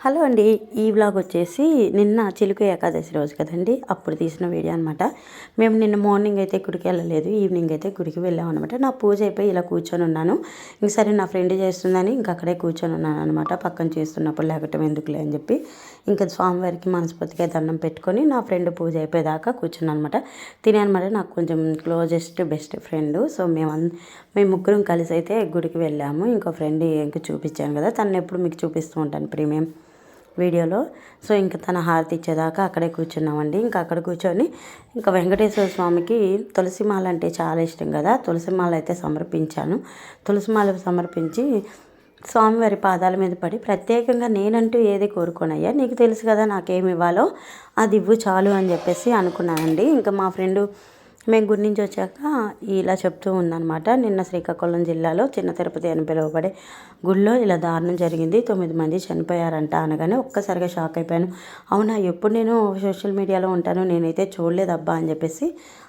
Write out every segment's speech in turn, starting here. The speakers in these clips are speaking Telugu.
హలో అండి ఈ వ్లాగ్ వచ్చేసి నిన్న చిలుక ఏకాదశి రోజు కదండి అప్పుడు తీసిన వీడియో అనమాట మేము నిన్న మార్నింగ్ అయితే గుడికి వెళ్ళలేదు ఈవినింగ్ అయితే గుడికి వెళ్ళాం అనమాట నా పూజ అయిపోయి ఇలా కూర్చొని ఉన్నాను. ఇంక సరే నా ఫ్రెండ్ చేస్తుందని ఇంక అక్కడే కూర్చొని ఉన్నాను అనమాట పక్కన చేస్తున్నప్పుడు లేకటం ఎందుకులే అని చెప్పి ఇంకా స్వామివారికి మనస్ఫూర్తిగా దండం పెట్టుకొని నా ఫ్రెండ్ పూజ అయిపోయేదాకా కూర్చున్నాను అనమాట తినే అనమాట నాకు కొంచెం క్లోజెస్ట్ బెస్ట్ ఫ్రెండ్ సో మేము అన్- మేము ముగ్గురం కలిసి అయితే గుడికి వెళ్ళాము. ఇంకో ఫ్రెండ్ ఇంకా చూపించాను కదా తను ఎప్పుడు మీకు చూపిస్తూ ఉంటాను ప్రీమియం వీడియోలో. సో ఇంకా తన హారతి ఇచ్చేదాకా అక్కడే కూర్చున్నామండి. ఇంకా అక్కడ కూర్చొని ఇంకా వెంకటేశ్వర స్వామికి తులసి మాల అంటే చాలా ఇష్టం కదా. తులసి మాల అయితే సమర్పించాను. తులసి మాల సమర్పించి స్వామివారి పాదాల మీద పడి ప్రత్యేకంగా నేనంటూ ఏది కోరుకోనయ్యా నీకు తెలుసు కదా నాకేమి ఇవ్వాలో. అది ఇవ్వు చాలు అని చెప్పేసి అనుకున్నానండి. ఇంకా మా ఫ్రెండు మేము గుడి నుంచి వచ్చాక ఇలా చెప్తూ ఉందన్నమాట. నిన్న శ్రీకాకుళం జిల్లాలో చిన్న తిరుపతి అని పిలువబడే గుడిలో ఇలా దారుణం జరిగింది. తొమ్మిది మంది చనిపోయారంట అనగానే ఒక్కసారిగా షాక్ అయిపోయాను. అవునా ఎప్పుడు నేను సోషల్ మీడియాలో ఉంటాను? నేనైతే చూడలేదబ్బా అని చెప్పేసి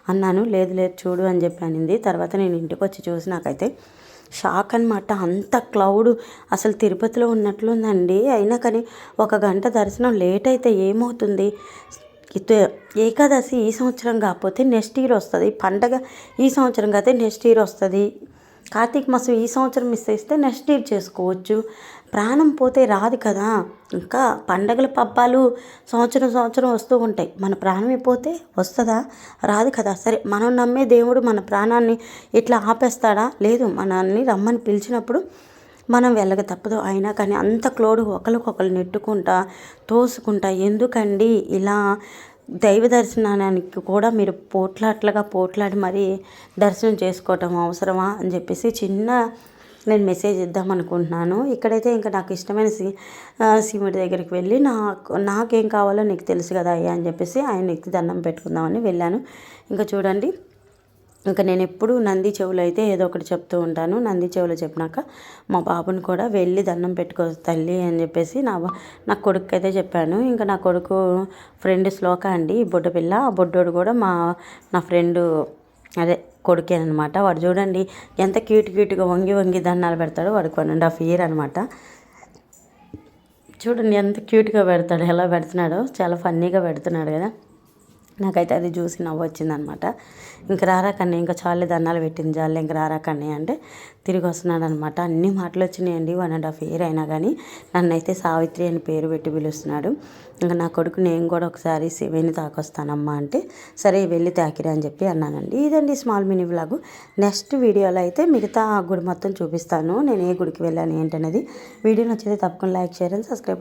అన్నాను. లేదు లేదు చూడు అని చెప్పి అనింది. తర్వాత నేను ఇంటికి వచ్చి చూసి నాకైతే షాక్ అనమాట అంత క్లౌడ్. అసలు తిరుపతిలో ఉన్నట్లుందండి. అయినా కానీ ఒక గంట దర్శనం లేట్ అయితే ఏమవుతుంది? ఏకాదశి ఈ సంవత్సరం కాకపోతే నెక్స్ట్ ఇయర్ వస్తుంది. పండగ ఈ సంవత్సరం కాకపోతే నెక్స్ట్ ఇయర్ వస్తుంది. కార్తీక మాసం ఈ సంవత్సరం మిస్ చేస్తే నెక్స్ట్ ఇయర్ చేసుకోవచ్చు. ప్రాణం పోతే రాదు కదా. ఇంకా పండగల పబ్బాలు సంవత్సరం సంవత్సరం వస్తూ ఉంటాయి. మన ప్రాణం పోతే వస్తుందా? రాదు కదా. సరే మనం నమ్మే దేవుడు మన ప్రాణాన్ని ఇట్లా ఆపేస్తాడా? లేదు మనల్ని రమ్మని పిలిచినప్పుడు మనం వెళ్ళక తప్పదు. అయినా కానీ అంత క్లోడ్ ఒకరికొకరు నెట్టుకుంటా తోసుకుంటా ఎందుకండి ఇలా దైవ దర్శనానికి కూడా మీరు పోట్లాట్లుగా పోట్లాడి మరీ దర్శనం చేసుకోవటం అవసరమా అని చెప్పేసి చిన్న నేను మెసేజ్ ఇద్దాం అనుకుంటున్నాను. ఇక్కడైతే ఇంకా నాకు ఇష్టమైన సి సీముడి దగ్గరికి వెళ్ళి నాకు నాకేం కావాలో నీకు తెలుసు కదా అయ్యా అని చెప్పేసి ఆయన దండం పెట్టుకుందామని వెళ్ళాను. ఇంకా చూడండి. ఇంకా నేను ఎప్పుడు నంది చెవులు అయితే ఏదో ఒకటి చెప్తూ ఉంటాను. నంది చెవులు చెప్పినాక మా బాబుని కూడా వెళ్ళి దండం పెట్టుకో తల్లి అని చెప్పేసి నా నా కొడుకు అయితే చెప్పాను. ఇంకా నా కొడుకు ఫ్రెండ్ శ్లోక అండి బుడ్డ పిల్ల. ఆ బుడ్డోడు కూడా మా నా ఫ్రెండ్ అదే కొడుకేనమాట వాడు చూడండి ఎంత క్యూట్ క్యూట్గా వంగి వంగి దండాలు పెడతాడో వాడికి వన్ అండ్ హాఫ్ ఇయర్ అనమాట చూడండి ఎంత క్యూట్గా పెడతాడు ఎలా పెడుతున్నాడో. చాలా ఫన్నీగా పెడుతున్నాడు కదా. నాకైతే అది చూసి నవ్వు వచ్చిందనమాట ఇంక రారా కన్నీ ఇంకా చాలే దండాలు పెట్టింది చాలే ఇంక రారా కన్నీ అంటే తిరిగి వస్తున్నాడు అనమాట అన్ని మాటలు వచ్చినాయండి వన్ అండ్ హాఫ్ ఇయర్ అయినా కానీ నన్నైతే సావిత్రి అని పేరు పెట్టి పిలుస్తున్నాడు. ఇంకా నా కొడుకు నేను కూడా ఒకసారి వెళ్ళి తాకొస్తానమ్మా అంటే సరే వెళ్ళి తాకిరా అని చెప్పి అన్నానండి. ఇదండి స్మాల్ మినీ వ్లాగ్ నెక్స్ట్ వీడియోలో అయితే మిగతా ఆ గుడి మొత్తం చూపిస్తాను. నేను ఏ గుడికి వెళ్ళాను ఏంటనేది. వీడియో నచ్చితే తప్పకుండా లైక్ షేర్ అండ్ సబ్స్క్రైబ్